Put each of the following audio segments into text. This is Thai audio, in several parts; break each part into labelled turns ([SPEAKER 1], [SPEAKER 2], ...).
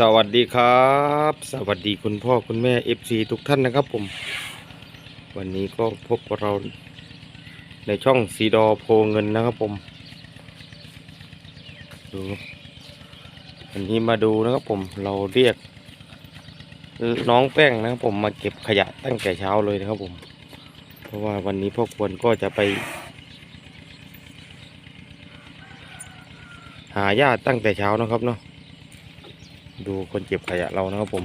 [SPEAKER 1] สวัสดีครับ สวัสดีคุณพ่อคุณแม่ FC ทุกท่านนะครับผม วันนี้ก็พบกับเราในช่องสีดอโพเงินนะครับผมดูวันนี้มาดูนะครับผมเราเรียก น้องแป้งนะครับผมมาเก็บขยะตั้งแต่เช้าเลยนะครับผม เพราะว่าวันนี้พ่อควรก็จะไป หาญาติตั้งแต่เช้านะครับเนาะ ดูคนเก็บขยะเรานะครับผม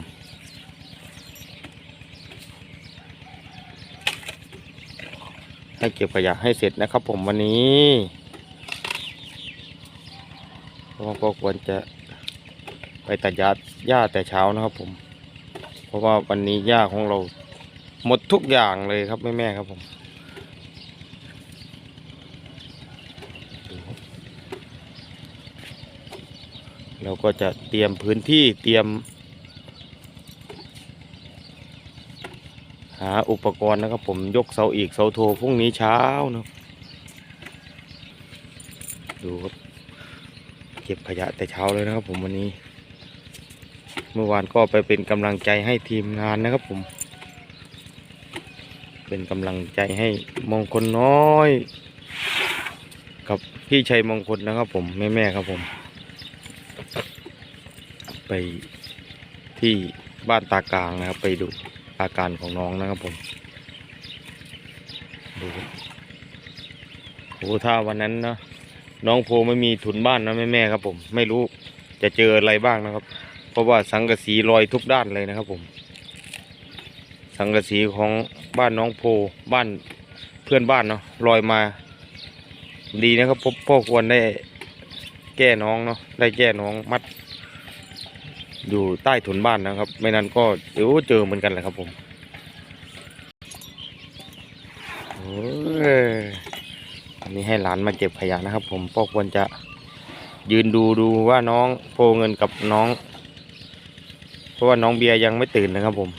[SPEAKER 1] ให้เก็บขยะให้เสร็จนะครับผมวันนี้เราก็ควรจะไปตัดหญ้าหญ้าแต่เช้านะครับผม เพราะว่าวันนี้หญ้าของเราหมดทุกอย่างเลยครับแม่แม่ครับผม เราก็จะเตรียมพื้นที่เตรียม หาอุปกรณ์นะครับ ผมยกเสาอีกเสาโทพรุ่งนี้เช้านะดูครับเก็บขยะแต่เช้าเลยนะครับ ผมวันนี้ เมื่อวานก็ไปเป็นกำลังใจให้ทีมงานนะครับ ผม เป็นกำลังใจให้มงคลน้อย กับพี่ชัยมงคลนะครับ ผมแม่ๆครับผม ไปที่บ้านตากลางนะครับ ไปดูอาการของน้องนะครับผมดูโอ้ถ้าวันนั้นนะน้องโพไม่มีถุนบ้านนะแม่แม่ครับผม ไม่รู้จะเจออะไรบ้างนะครับ เพราะว่าสังกะสีลอยทุกด้านเลยนะครับผม สังกะสีของบ้านน้องโพบ้านเพื่อนบ้านเนาะลอยมา ดีนะครับพ่อพ่อควรได้แก้น้องเนาะได้แก้น้องมัด อยู่ใต้ถุนบ้านนะครับ ไม่นั้นก็เดี๋ยวเจอเหมือนกันแหละครับผมอันนี้ให้หลานมาเก็บขยะนะครับ ผมพ่อควรจะยืนดูดูว่าน้องโพเงินกับน้อง เพราะว่าน้องเบียร์ยังไม่ตื่นนะครับผม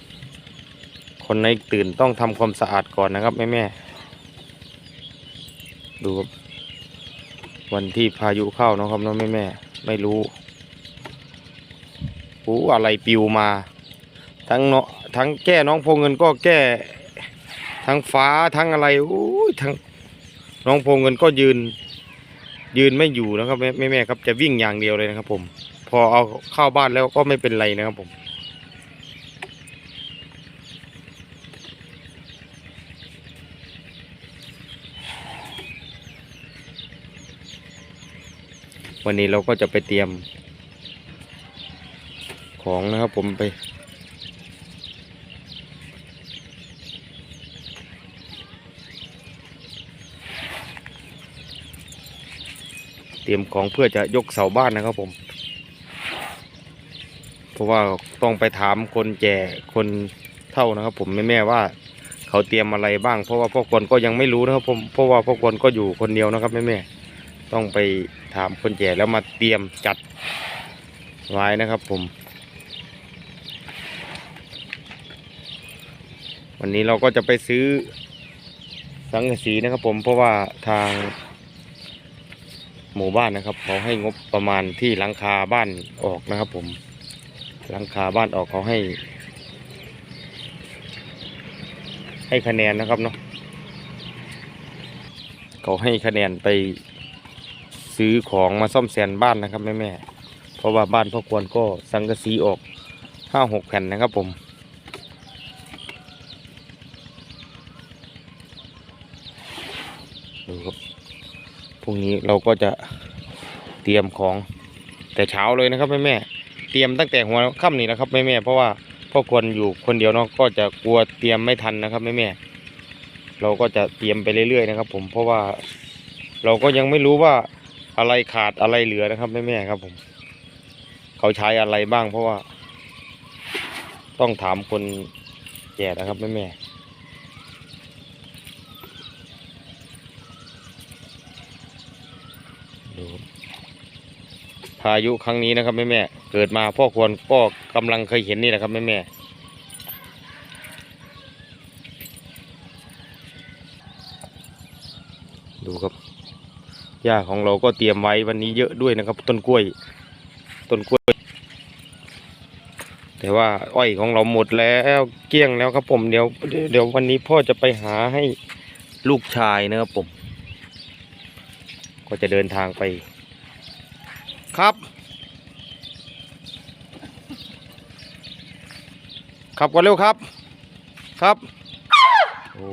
[SPEAKER 1] คนในตื่นต้องทำความสะอาดก่อนนะครับแม่แม่ดูวันที่พายุเข้าเนาะครับน้องแม่แม่ไม่รู้ โอ้อะไรปิวมา ทั้งเนาะทั้งแก้น้องโพเงินก็แก้ทั้งฟ้าทั้งอะไรโอ้ยทั้งน้องโพเงินก็ยืน ยืนไม่อยู่นะครับแม่แม่ครับจะวิ่งอย่างเดียวเลยนะครับ ผม พอเอาเข้าบ้านแล้วก็ไม่เป็นไรนะครับผมวันนี้เราก็จะไปเตรียม ของนะครับผมไป เตรียมของเพื่อจะยกเสาบ้านนะครับผม เพราะว่าต้องไปถามคนแก่คนเท่านะครับ ผมแม่แม่ๆว่าเขาเตรียมอะไรบ้าง เพราะว่าพ่อคนก็ยังไม่รู้นะครับผมเพราะว่าพ่อคนก็อยู่คนเดียวนะครับแม่แม่ๆต้องไปถามคนแก่แล้วมาเตรียมจัดไว้นะครับผม วันนี้เราก็จะไปซื้อสังกะสีนะครับผมเพราะว่าทาง หมู่บ้านนะครับเขาให้งบประมาณที่หลังคาบ้านออกนะครับผมหลังคาบ้านออกเขาให้ ให้คะแนนนะครับเนาะเขาให้คะแนนไปซื้อของมาซ่อมแซมบ้านนะครับแม่แม่เพราะว่าบ้านพ่อควรก็สังกะสีออกห้าหกแผ่นนะครับผม ดูครับพ รุ่งนี้เราก็จะเตรียมของแต่เช้าเลยนะครับแม่แม่เตรียมตั้งแต่หัวค่ำนี่นะครับแม่แม่เพราะว่าพ่อควรอยู่คนเดียวเนาะก็จะกลัวเตรียมไม่ทันนะครับแม่แม่เราก็จะเตรียมไปเรื่อยๆนะครับ ผมเพราะว่าเราก็ยังไม่รู้ว่าอะไรขาดอะไรเหลือนะครับแม่แม่ครับ ผม เขาใช้อะไรบ้าง เพราะว่า ต้องถามคนแก่นะครับแม่แม่ๆ ดู พายุครั้งนี้นะครับแม่แม่ๆเกิดมาพ่อควรก็กำลังเคยเห็นนี่แหละครับแม่แม่ๆดูครับหญ้าของเราก็เตรียมไว้วันนี้เยอะด้วยนะครับ ต้นกล้วย ต้นกล้วย แต่ว่าอ้อยของเราหมดแล้วเกลี้ยงแล้วครับผมเดี๋ยวเดี๋ยววันนี้พ่อจะไปหาให้ลูกชายนะครับผม ก็จะเดินทางไป ครับ ขับก่อนเร็วครับ ครับ โอ้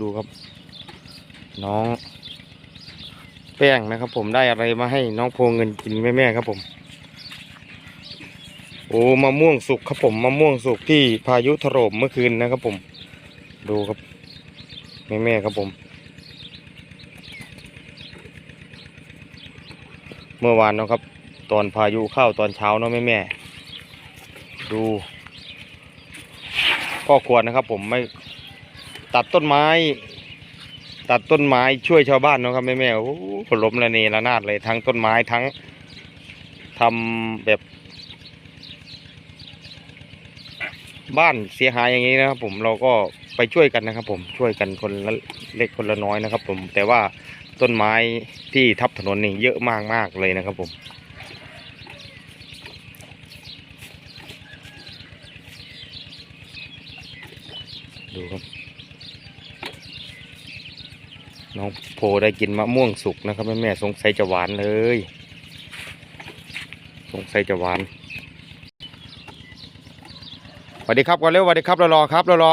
[SPEAKER 1] ดูครับ น้องแป้งนะครับ ผมได้อะไรมาให้น้องโพเงินกินแม่แม่ๆครับผม โอ้มะม่วงสุกครับผมมะม่วงสุกที่พายุถล่มเมื่อคืนนะครับผม ดูครับแม่แม่ๆครับผม เมื่อวานเนาะครับ ตอนพายุเข้าตอนเช้าเนาะแม่แม่ดูพ่อควรนะครับ ผมไม่ตัดต้นไม้ ตัดต้นไม้ช่วยชาวบ้านเนาะครับแม่แม่โอ้โหล้มระเนระนาดเลยทั้งต้นไม้ทั้งทำแบบบ้านเสียหายอย่างนี้นะครับ ผมเราก็ไปช่วยกันนะครับ ผมช่วยกันคนละเล็กคนละน้อยนะครับ ผมแต่ว่าต้นไม้ ที่ทับถนนนี่เยอะมากมากเลยนะครับผม ดูครับ น้องโพได้กินมะม่วงสุกนะครับแม่แม่ๆสงสัยจะหวานเลย สงสัยจะหวานสวัสดีครับก่อนเร็วสวัสดีครับรอรอครับรอรอ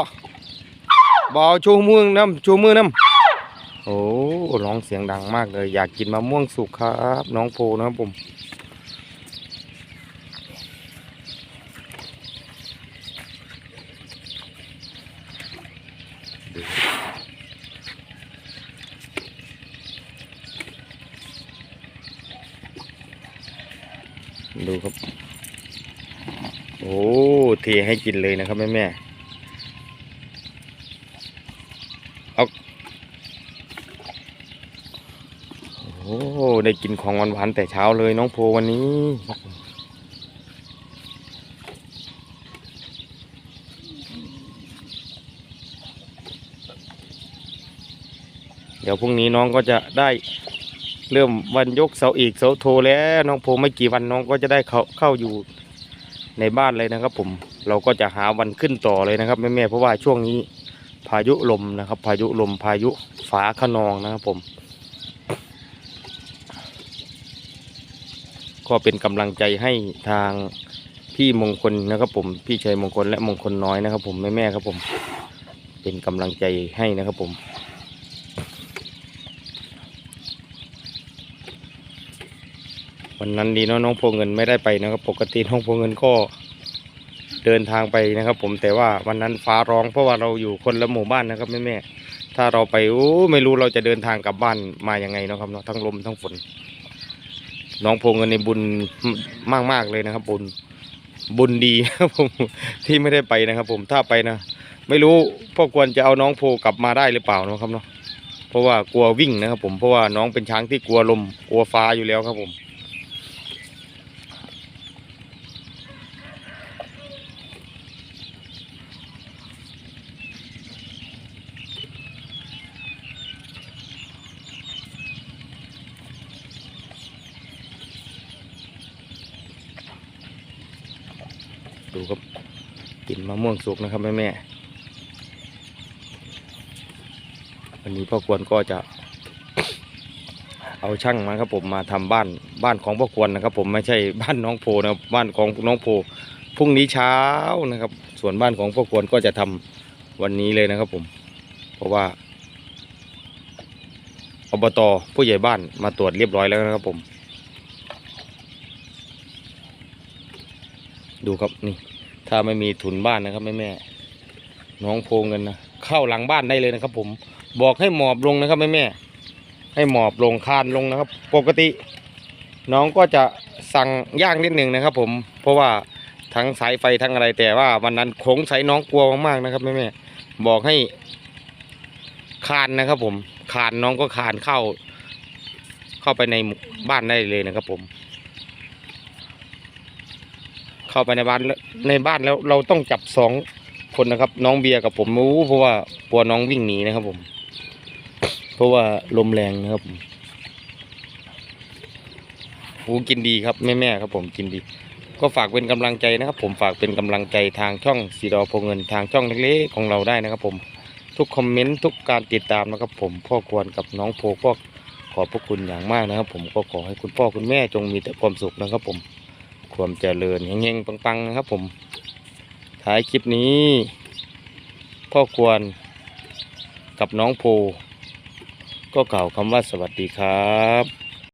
[SPEAKER 1] บอชูมือน้ำชูมือน้ำ โอ้ร้องเสียงดังมากเลย อยากกินมะม่วงสุกครับ น้องโพนะครับผมดูครับ โอ้ เทให้กินเลยนะครับแม่แม่เอาโอ้ได้กินของหวานๆแต่เช้าเลยน้องโพวันนี้ เดี๋ยวพรุ่งนี้น้องก็จะได้เริ่มวันยกเสาอีกเสาโทแล้วน้องโพไม่กี่วันน้องก็จะได้เข้าเข้าอยู่ในบ้านเลยนะครับ ผมเราก็จะหาวันขึ้นต่อเลยนะครับแม่ๆเพราะว่าช่วงนี้พายุลมนะครับ พายุลมพายุฝาขนองนะครับผม ก็เป็นกำลังใจให้ทางพี่มงคลนะครับผมพี่ชัยมงคลและมงคลน้อยนะครับ ผมแม่ๆครับผม เป็นกำลังใจให้นะครับผมวันนั้นดีเนาะน้องโพเงินไม่ได้ไปนะครับปกติน้องโพเงินก็เดินทางไปนะครับ ผมแต่ว่าวันนั้นฟ้าร้องเพราะว่าเราอยู่คนละหมู่บ้านนะครับแม่แม่ถ้าเราไปโอ้ไม่รู้เราจะเดินทางกลับบ้านมายังไงนะครับเนาะทั้งลมทั้งฝน น้องโพเงินในบุญมากมากเลยนะครับ บุญบุญดีครับผมที่ไม่ได้ไปนะครับ ผมถ้าไปนะ ไม่รู้พ่อควรจะเอาน้องโพกลับมาได้หรือเปล่านะครับเนาะเพราะว่ากลัววิ่งนะครับ ผมเพราะว่าน้องเป็นช้างที่กลัวลมกลัวฟ้าอยู่แล้วครับผม ดูครับ กินมะม่วงสุกนะครับแม่แม่วันนี้พ่อควรก็จะ เอาช่างมาครับผมมาทำบ้านบ้านของพ่อควรนะครับ ผมไม่ใช่บ้านน้องโพนะครับบ้านของน้องโพพรุ่งนี้เช้านะครับ ส่วนบ้านของพ่อควรก็จะทำวันนี้เลยนะครับ ผม เพราะว่าอบตผู้ใหญ่บ้านมาตรวจเรียบร้อยแล้วนะครับผม ดูครับนี่ ถ้าไม่มีทุนบ้านนะครับแม่แม่น้องโพเงินนะเข้าหลังบ้านได้เลยนะครับ ผมบอกให้หมอบลงนะครับแม่แม่ให้หมอบลงคานลงนะครับ ปกติ น้องก็จะสั่งย่างนิดหนึ่งนะครับ ผมเพราะว่าทั้งสายไฟทั้งอะไรแต่ว่าวันนั้นโขงใส่น้องกลัวมากๆนะครับแม่แม่บอกให้คานนะครับ ผมคานน้องก็คานเข้า เข้าไปในบ้านได้เลยนะครับ ผม เข้าไปในบ้านในบ้านแล้วเราต้องจับสองคนนะครับ น้องเบียร์กับผมรู้เพราะว่าปัวน้องวิ่งหนีนะครับผม เพราะว่าลมแรงนะครับผมโอ้กินดีครับแม่แม่ครับผมกินดี ก็ฝากเป็นกำลังใจนะครับ ผมฝากเป็นกำลังใจทางช่องสีดอพงเงินทางช่องเล็กๆของเราได้นะครับ ผมทุกคอมเมนต์ทุกการติดตามนะครับผมพ่อควรกับน้องโพก็ขอบพระคุณอย่างมากนะครับ ผมก็ขอให้คุณพ่อคุณแม่จงมีแต่ความสุขนะครับผม ความเจริญเฮงๆปังๆนะครับผม ท้ายคลิปนี้ พ่อควรกับน้องโพก็กล่าวคำว่าสวัสดีครับ